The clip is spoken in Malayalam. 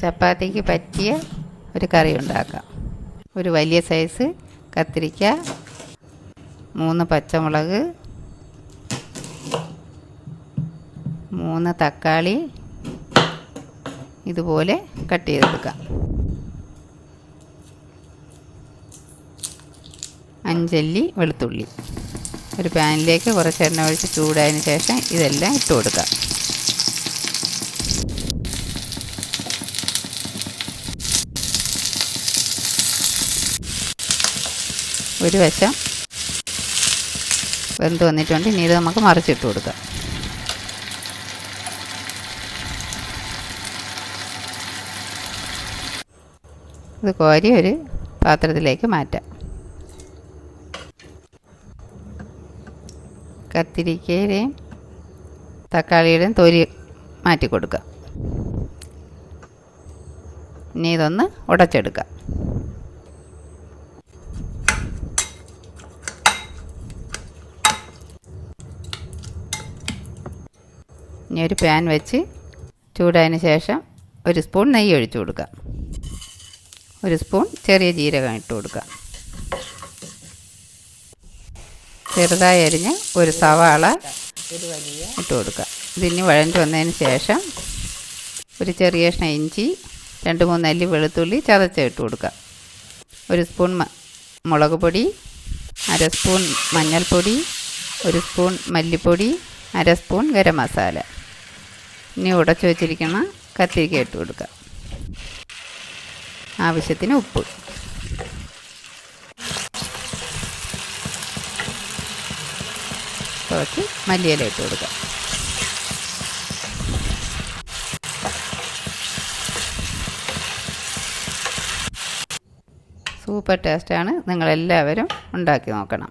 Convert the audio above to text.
ചപ്പാത്തിക്ക് പറ്റിയ ഒരു കറി ഉണ്ടാക്കാം. ഒരു വലിയ സൈസ് കത്തിരിക്ക മൂന്ന് പച്ചമുളക് മൂന്ന് തക്കാളി ഇതുപോലെ കട്ട് ചെയ്തെടുക്കാം. അഞ്ചല്ലി വെളുത്തുള്ളി. ഒരു പാനിലേക്ക് കുറച്ച് എണ്ണ ഒഴിച്ച് ചൂടായതിന് ശേഷം ഇതെല്ലാം ഇട്ട് കൊടുക്കാം ഒരു വശം വെന്ത് വന്നിട്ടുണ്ട്. ഇനി ഇത് നമുക്ക് മറിച്ചിട്ട് കൊടുക്കാം. ഇത് കോരി ഒരു പാത്രത്തിലേക്ക് മാറ്റാം. കത്തിരിക്കയുടെയും തക്കാളിയുടെയും തൊലി മാറ്റി കൊടുക്കുക ഇനി ഇതൊന്ന് ഉടച്ചെടുക്കാം. ഇനി ഒരു പാൻ വെച്ച് ചൂടായതിന് ശേഷം ഒരു സ്പൂൺ നെയ്യ് ഒഴിച്ചു കൊടുക്കുക. ഒരു സ്പൂൺ ചെറിയ ജീരകം ഇട്ട് കൊടുക്കുക. ചെറുതായി അരിഞ്ഞ് ഒരു സവാള ഇട്ട് കൊടുക്കുക. ഇതിന് വഴഞ്ഞു വന്നതിന് ശേഷം ഒരു ചെറിയ കഷ്ണം ഇഞ്ചി രണ്ട് മൂന്ന് അല്ലി വെളുത്തുള്ളി ചതച്ച് ഇട്ട് കൊടുക്കുക. ഒരു സ്പൂൺ മുളക് പൊടി അര സ്പൂൺ മഞ്ഞൾപ്പൊടി ഒരു സ്പൂൺ മല്ലിപ്പൊടി അര സ്പൂൺ ഗരം മസാല. ഇനി ഉടച്ചു വെച്ചിരിക്കുന്ന കത്തിരിക്ക ഇട്ട് കൊടുക്കുക ആവശ്യത്തിന് ഉപ്പ്. കുറച്ച് മല്ലിയില ഇട്ട് കൊടുക്കുക സൂപ്പർ ടേസ്റ്റാണ്. നിങ്ങളെല്ലാവരും ഉണ്ടാക്കി നോക്കണം.